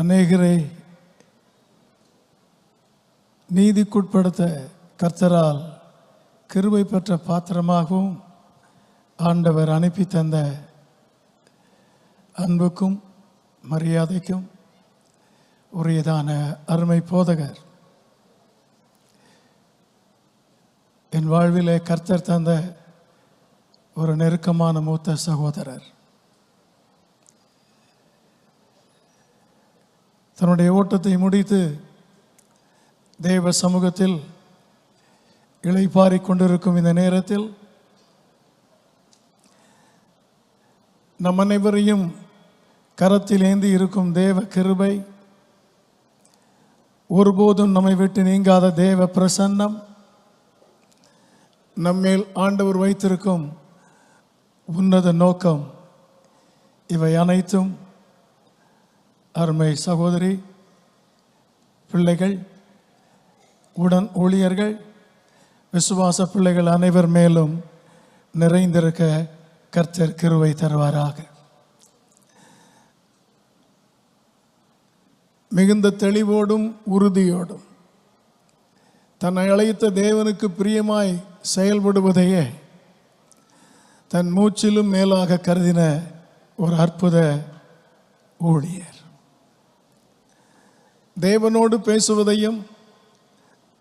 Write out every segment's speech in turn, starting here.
அநேகரை நீதிக்குட்படுத்த கர்த்தரால் கிருபை பெற்ற பாத்திரமாகவும் ஆண்டவர் அனுப்பி தந்த அன்புக்கும் மரியாதைக்கும் உரியதான அருமை போதகர். என் வாழ்விலே கர்த்தர் தந்த ஒரு நெருக்கமான மூத்த சகோதரர். தன்னுடைய ஓட்டத்தை முடித்து தேவ சமூகத்தில் இளைப்பாறிக் கொண்டிருக்கும் இந்த நேரத்தில் நம் அனைவரையும் கரத்தில் ஏந்தி இருக்கும் தேவ கிருபை ஒருபோதும் நம்மை விட்டு நீங்காத தேவ பிரசன்னம் நம்மேல் ஆண்டவர் வைத்திருக்கும் உன்னத நோக்கம் இவை அனைத்தும் அருமை சகோதரி பிள்ளைகள் உடன் ஊழியர்கள் விசுவாச பிள்ளைகள் அனைவர் மேலும் நிறைந்திருக்க கர்த்தர் கிருவை தருவாராக. மிகுந்த தெளிவோடும் உறுதியோடும் தன்னை அழைத்த தேவனுக்கு பிரியமாய் செயல்படுவதையே தன் மூச்சிலும் மேலாக கருதின ஒரு அற்புத ஊழியர். தேவனோடு பேசுவதையும்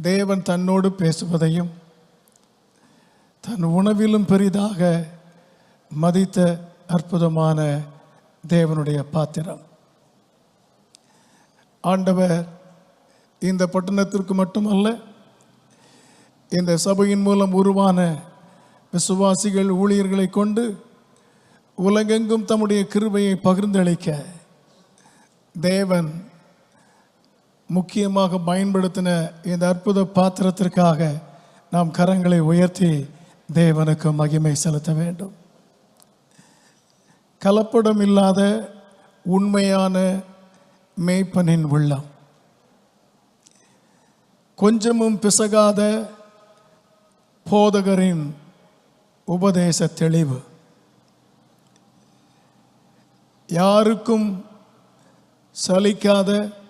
தேவன் தன்னோடு பேசுவதையும் தன் உணவிலும் பெரிதாக மதித்த அற்புதமான தேவனுடைய பாத்திரம். ஆண்டவர் இந்த பட்டணத்திற்கு மட்டுமல்ல இந்த சபையின் மூலம் உருவான விசுவாசிகள் ஊழியர்களை கொண்டு உலகெங்கும் தம்முடைய கிருபையை பகிர்ந்தளிக்க தேவன் முக்கியமாக பயன்படுத்தின இந்த அற்புத பாத்திரத்திற்காக நாம் கரங்களை உயர்த்தி தேவனுக்கு மகிமை செலுத்த வேண்டும். கலப்படம் இல்லாத உண்மையான மேய்ப்பனின் உள்ளம். கொஞ்சமும் பிசகாத போதகரின் உபதேச தெளிவு. யாருக்கும் சலிக்காத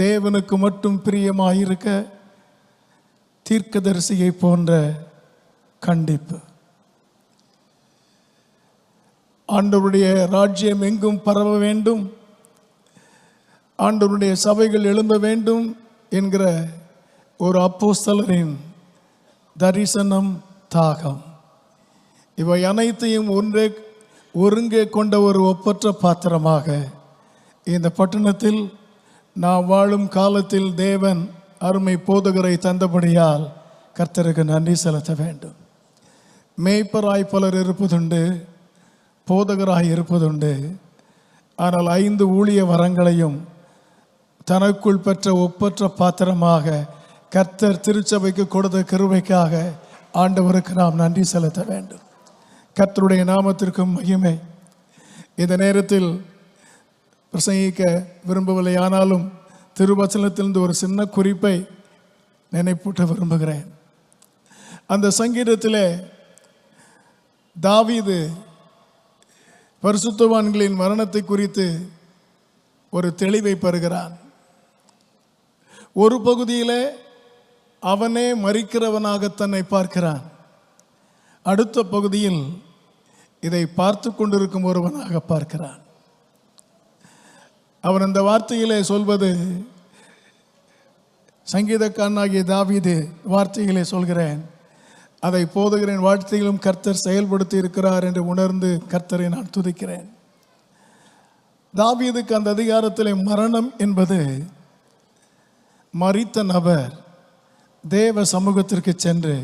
தேவனுக்கு மட்டும் பிரியமாயிருக்க தீர்க்கதரிசியை போன்ற கண்டிப்பு. ஆண்டவருடைய ராஜ்யம் எங்கும் பரவ வேண்டும். ஆண்டவருடைய சபைகள் எழும்ப வேண்டும் என்கிற ஒரு அப்போஸ்தலரின் தரிசனம் தாகம். இவை அனைத்தையும் ஒன்றே ஒருங்கே கொண்ட ஒரு ஒப்பற்ற பாத்திரமாக இந்த பட்டணத்தில் நாம் வாழும் காலத்தில் தேவன் அருமை போதகரை தந்தபடியால் கர்த்தருக்கு நன்றி செலுத்த வேண்டும். மேய்ப்பராய் பலர் இருப்பதுண்டு போதகராய் இருப்பதுண்டு. ஆனால் ஐந்து ஊழிய வரங்களையும் தனக்குள் பெற்ற ஒப்பற்ற பாத்திரமாக கர்த்தர் திருச்சபைக்கு கொடுத்த கிருபைக்காக ஆண்டவருக்கு நாம் நன்றி செலுத்த வேண்டும். கர்த்தருடைய நாமத்திற்கும் மகிமை. இந்த நேரத்தில் பிரசங்கிக்க விரும்பவில்லை. ஆனாலும் திருவச்சனத்திலிருந்து ஒரு சின்ன குறிப்பை நினைப்பூட்ட விரும்புகிறேன். அந்த சங்கீதத்தில் தாவீது பரிசுத்தவான்களின் மரணத்தை குறித்து ஒரு தெளிவை பெறுகிறான். ஒரு பகுதியிலே அவனே மறிக்கிறவனாக தன்னை பார்க்கிறான். அடுத்த பகுதியில் இதை பார்த்து கொண்டிருக்கும் ஒருவனாக பார்க்கிறான். அவர் அந்த வார்த்தையிலே சொல்வது சங்கீதக்காரனாகிய தாவீது வார்த்தைகளை சொல்கிறேன் அதை போதுகிறேன் வாழ்த்தையிலும் கர்த்தர் செயல்படுத்தி இருக்கிறார் என்று உணர்ந்து கர்த்தரை நான் துதிக்கிறேன். தாவீதுக்கு அந்த அதிகாரத்திலே மரணம் என்பது மறித்த நபர் தேவ சமூகத்திற்கு சென்று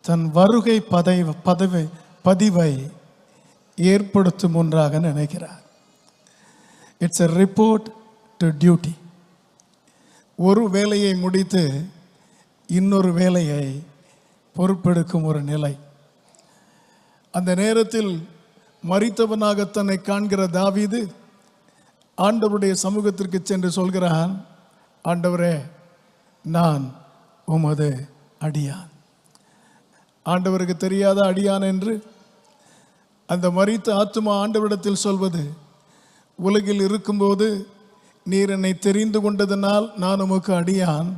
தன் வருகை பதவி பதவி பதிவை ஏற்படுத்தும் ஒன்றாக நினைக்கிறார். It's a report to duty ஒரு வேலையை முடித்து இன்னொரு வேலையை பொறுப்பெடுக்கும் ஒரு நிலை. அந்த நேரத்தில் மறித்தவனாக தன்னை காண்கிற தாவீது ஆண்டவருடைய சமூகத்திற்கு சென்று சொல்கிறான் ஆண்டவரே நான் உமது அடியான். ஆண்டவருக்கு தெரியாத அடியான் என்று அந்த மறித்த ஆத்துமா ஆண்டவரிடத்தில் சொல்வது உலகில் இருக்கும்போது நீர் என்னை தெரிந்து கொண்டதனால் நான் உமக்கு அடியான்.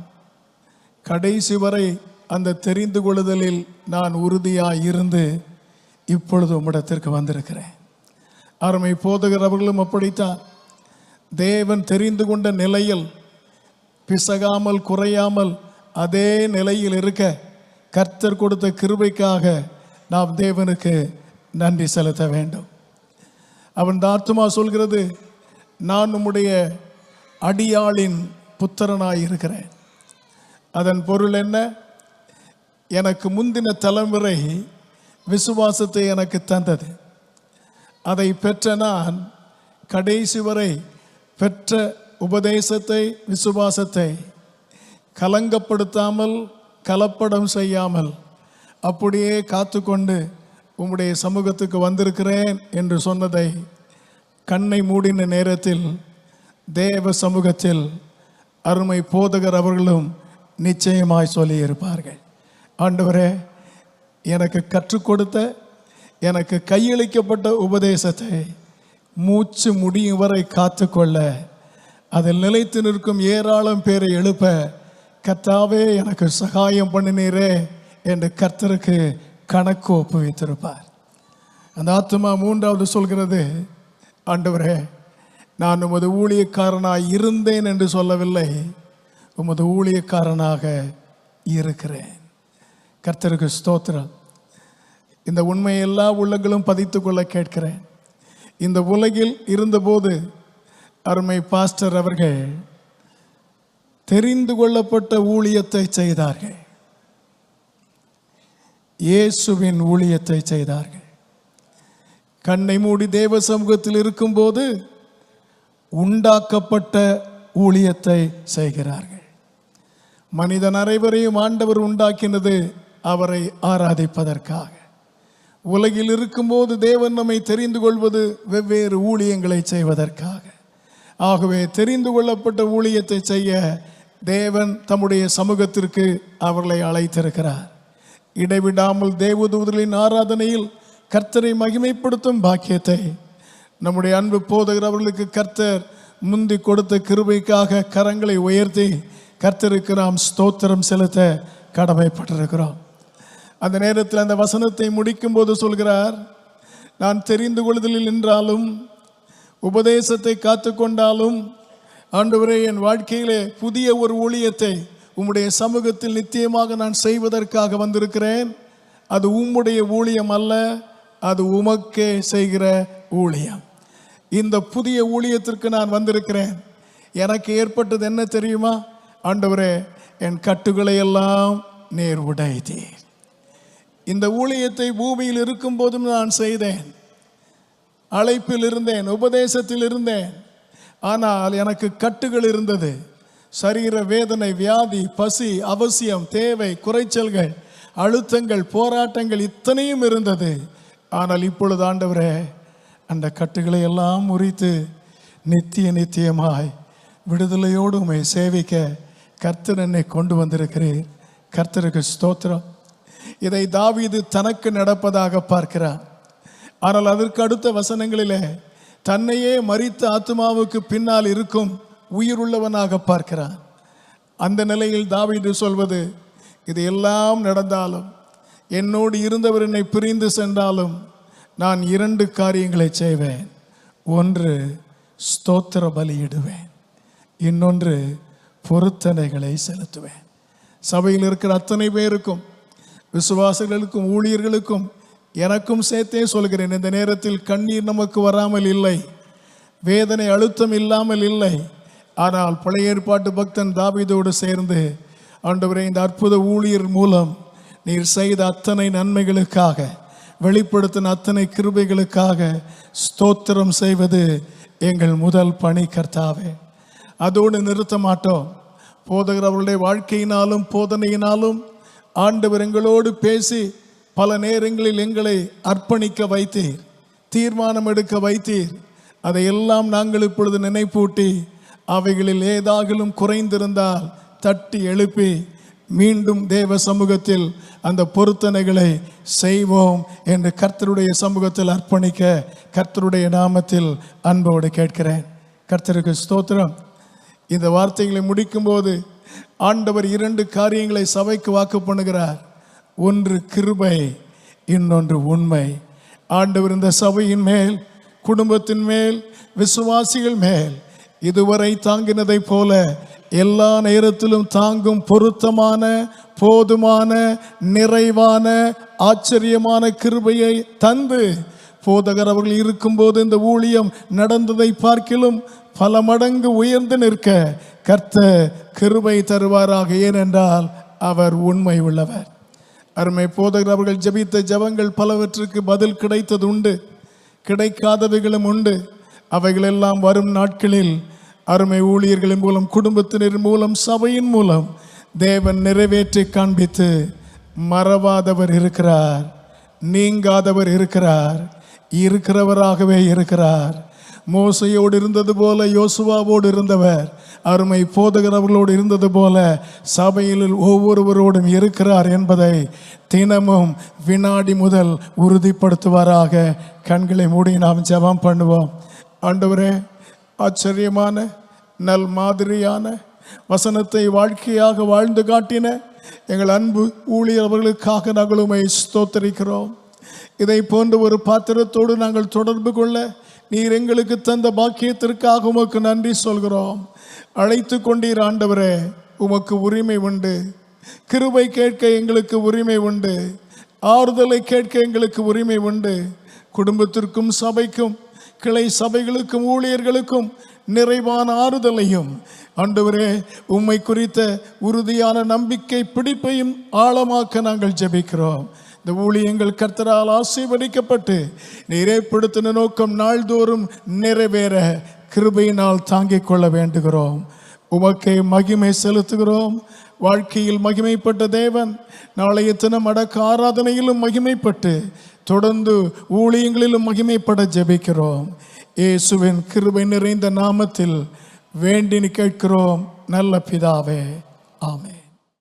கடைசி வரை அந்த தெரிந்து கொள்ளுதலில் நான் உறுதியாக இருந்து இப்பொழுது உம்மிடத்திற்கு வந்திருக்கிறேன். அருமை போதகர் அவர்களும் அப்படித்தான். தேவன் தெரிந்து கொண்ட நிலையில் பிசகாமல் குறையாமல் அதே நிலையில் இருக்க கர்த்தர் கொடுத்த கிருபைக்காக நாம் தேவனுக்கு நன்றி செலுத்த வேண்டும். அவன் தாத்துமா சொல்கிறது நான் உம்முடைய அடியாளின் புத்திரனாய் இருக்கிறேன். அதன் பொருள் என்ன? எனக்கு முந்தின தலைமுறை விசுவாசத்தை எனக்கு தந்தது. அதை பெற்ற நான் கடைசி வரை பெற்ற உபதேசத்தை விசுவாசத்தை கலங்கப்படுத்தாமல் கலப்படம் செய்யாமல் அப்படியே காத்துக்கொண்டு உம்முடைய சமூகத்துக்கு வந்திருக்கிறேன் என்று சொன்னதை கண்ணை மூடின நேரத்தில் தேவ சமூகத்தில் அருமை போதகர் அவர்களும் நிச்சயமாய் சொல்லியிருப்பார்கள். ஆண்டவரே எனக்கு கற்றுக் கொடுத்த எனக்கு கையளிக்கப்பட்ட உபதேசத்தை மூச்சு முடியும் வரை காத்துக்கொள்ள அதில் நிலைத்து நிற்கும் ஏராளம் பேரை எழுப்ப கர்த்தாவே எனக்கு சகாயம் பண்ணினீரே என்று கர்த்தருக்கு கணக்கு ஒப்புவித்திருப்பார் அந்த ஆத்மா மூன்றாவது சொல்கிறது ஆண்டவரே நான் உமது ஊழியக்காரனாக இருந்தேன் என்று சொல்லவில்லை உமது ஊழியக்காரனாக இருக்கிறேன். கர்த்தருக்கு ஸ்தோத்திரம். இந்த உண்மையை எல்லா உள்ளங்களும் பதித்து கொள்ள கேட்கிறேன். இந்த உலகில் இருந்தபோது அருமை பாஸ்டர் அவர்கள் தெரிந்து கொள்ளப்பட்ட ஊழியத்தை செய்தார்கள். இயேசுவின் ஊழியத்தை செய்தார்கள். கண்ணை மூடி தேவ சமூகத்தில் இருக்கும்போது உண்டாக்கப்பட்ட ஊழியத்தை செய்கிறார்கள். மனிதன் அனைவரையும் ஆண்டவர் உண்டாக்கினது அவரை ஆராதிப்பதற்காக. உலகில் இருக்கும்போது தேவன் நம்மை தெரிந்து கொள்வது வெவ்வேறு ஊழியங்களை செய்வதற்காக. ஆகவே தெரிந்து கொள்ளப்பட்ட ஊழியத்தை செய்ய தேவன் தம்முடைய சமூகத்திற்கு அவர்களை அழைத்திருக்கிறார். இடைவிடாமல் தேவதூதர்களின் ஆராதனையில் கர்த்தரை மகிமைப்படுத்தும் பாக்கியத்தை. நம்முடைய அன்பு போதகர் அவர்களுக்கு கர்த்தர் முந்தி கொடுத்த கிருபைக்காக கரங்களை உயர்த்தி கர்த்தருக்கு நாம் ஸ்தோத்திரம் செலுத்த கடமைப்பட்டிருக்கிறோம். அந்த நேரத்தில் அந்த வசனத்தை முடிக்கும் போது சொல்கிறார் நான் தெரிந்து கொள்ளுதலில் நின்றாலும் உபதேசத்தை காத்துக்கொண்டாலும் ஆண்டவரே என் வாழ்க்கையிலே புதிய ஒரு ஊழியத்தை உம்முடைய சமூகத்தில் நித்தியமாக நான் செய்வதற்காக வந்திருக்கிறேன். அது உம்முடைய ஊழியம் அல்ல அது உமக்கே செய்கிற ஊழியம். இந்த புதிய ஊழியத்திற்கு நான் வந்திருக்கிறேன். எனக்கு ஏற்பட்டது என்ன தெரியுமா? ஆண்டவரே என் கட்டுகளை எல்லாம் நேர் உடைத்தீர். இந்த ஊழியத்தை பூமியில் இருக்கும் போதும் நான் செய்தேன். அழைப்பில் இருந்தேன் உபதேசத்தில் இருந்தேன். ஆனால் எனக்கு கட்டுகள் இருந்தது. சரீர வேதனை வியாதி பசி அவசியம் தேவை குறைச்சல்கள் அழுத்தங்கள் போராட்டங்கள் இத்தனையும் இருந்தது. ஆனால் இப்பொழுது ஆண்டவரே அந்த கட்டுகளை எல்லாம் முறித்து நித்திய நித்தியமாய் விடுதலையோடு உண்மை சேவிக்க கர்த்தர் என்னை கொண்டு வந்திருக்கிறேன் கர்த்தருக்கு ஸ்தோத்திரம். இதை தாவீது தனக்கு நடப்பதாக பார்க்கிறார். ஆனால் அதற்கு அடுத்த வசனங்களிலே தன்னையே மறித்த ஆத்மாவுக்கு பின்னால் இருக்கும் உயிருள்ளவனாக பார்க்கிறான். அந்த நிலையில் தாவீது சொல்வது இது எல்லாம் நடந்தாலும் என்னோடு இருந்தவர் என்னை பிரிந்து சென்றாலும் நான் இரண்டு காரியங்களை செய்வேன். ஒன்று ஸ்தோத்திர பலியிடுவேன். இன்னொன்று பொருத்தனைகளை செலுத்துவேன். சபையில் இருக்கிற அத்தனை பேருக்கும் விசுவாசிகளுக்கும் ஊழியர்களுக்கும் எனக்கும் சேர்த்தே சொல்கிறேன். இந்த நேரத்தில் கண்ணீர் நமக்கு வராமல் இல்லை. வேதனை அழுத்தம் இல்லாமல் இல்லை. ஆனால் பழைய ஏற்பாட்டு பக்தன் தாவீதோடு சேர்ந்து ஆண்டவரே இந்த அற்புத ஊழியர் மூலம் நீர் செய்த அத்தனை நன்மைகளுக்காக வெளிப்படுத்தின அத்தனை கிருபைகளுக்காக ஸ்தோத்திரம் செய்வது எங்கள் முதல் பணி கர்த்தாவே. அதோடு நிறுத்த மாட்டோம். போதகர் அவர்களுடைய வாழ்க்கையினாலும் போதனையினாலும் ஆண்டவர் எங்களோடு பேசி பல நேரங்களில் எங்களை அர்ப்பணிக்க வைத்தீர் தீர்மானம் எடுக்க வைத்தீர். அதையெல்லாம் நாங்கள் இப்பொழுது நினைப்பூட்டி அவைகளில் ஏதாகிலும் குறைந்திருந்தால் தட்டி எழுப்பி மீண்டும் தேவ சமூகத்தில் அந்த பொருத்தனைகளை செய்வோம் என்று கர்த்தருடைய சமூகத்தில் அர்ப்பணிக்க கர்த்தருடைய நாமத்தில் அன்போடு கேட்கிறேன். கர்த்தருக்கு ஸ்தோத்திரம். இந்த வார்த்தைகளை முடிக்கும்போது ஆண்டவர் இரண்டு காரியங்களை சபைக்கு வாக்கு பண்ணுகிறார். ஒன்று கிருபை இன்னொன்று உண்மை. ஆண்டவர் இந்த சபையின் மேல் குடும்பத்தின் மேல் விசுவாசிகள் மேல் இதுவரை தாங்கினதைப் போல எல்லா நேரத்திலும் தாங்கும் பொருத்தமான போதுமான நிறைவான ஆச்சரியமான கிருபையை தந்து போதகர் அவர்கள் இருக்கும்போது இந்த ஊழியம் நடந்ததை பார்க்கிலும் பல மடங்கு உயர்ந்து நிற்க கர்த்த கிருபை தருவாராக ஏனென்றால் அவர் உண்மை உள்ளவர். அருமை போதகர் அவர்கள் ஜெபித்த ஜபங்கள் பலவற்றுக்கு பதில் கிடைத்தது உண்டு கிடைக்காதவைகளும் உண்டு. அவைகளெல்லாம் வரும் நாட்களில் அருமை ஊழியர்களின் மூலம் குடும்பத்தினர் மூலம் சபையின் மூலம் தேவன் நிறைவேற்றி காண்பித்து மறவாதவர் இருக்கிறார் நீங்காதவர் இருக்கிறார் இருக்கிறவராகவே இருக்கிறார். மோசையோடு இருந்தது போல யோசுவாவோடு இருந்தவர் அருமை போதகரவர்களோடு இருந்தது போல சபையில் ஒவ்வொருவரோடும் இருக்கிறார் என்பதை தினமும் வினாடி முதல் உறுதிப்படுத்துவாராக. கண்களை மூடி நாம் ஜெபம் பண்ணுவோம். ஆண்டவரே ஆச்சரியமான நல் மாதிரியான வசனத்தை வாழ்க்கையாக வாழ்ந்து காட்டின எங்கள் அன்பு ஊழியர்களுக்காக நாங்கள் உமை ஸ்தோத்தரிக்கிறோம். இதை போன்ற ஒரு பாத்திரத்தோடு நாங்கள் தொடர்பு கொள்ள நீர் எங்களுக்கு தந்த பாக்கியத்திற்காக உமக்கு நன்றி சொல்கிறோம். அழைத்து கொண்டீர் ஆண்டவரே உமக்கு உரிமை உண்டு. கிருபை கேட்க எங்களுக்கு உரிமை உண்டு. ஆறுதலை கேட்க எங்களுக்கு உரிமை உண்டு. குடும்பத்திற்கும் சபைக்கும் கிளை சபைகளுக்கும் ஊழியர்களுக்கும் நிறைவான ஆறுதலையும். ஆண்டவரே உம்மை குறித்த உறுதியான நம்பிக்கை பிடிப்பையும் ஆழமாக்க நாங்கள் ஜெபிக்கிறோம். இந்த ஊழியங்கள் கர்த்தரால் ஆசீர்வதிக்கப்பட்டு நிறைப்படுத்தின நோக்கம் நாள்தோறும் நிறைவேற கிருபையினால் தாங்கிக் கொள்ள வேண்டுகிறோம். உமக்கே மகிமை செலுத்துகிறோம். வாழ்க்கையில் மகிமைப்பட்ட தேவன் நாளைய தினம் அடக்க ஆராதனையிலும் மகிமைப்பட்டு தொடர்ந்து ஊழியங்களிலும் மகிமைப்பட ஜெபிக்கிறோம். இயேசுவின் கிருபை நிறைந்த நாமத்தில் வேண்டினு கேட்கிறோம். நல்ல பிதாவே ஆமே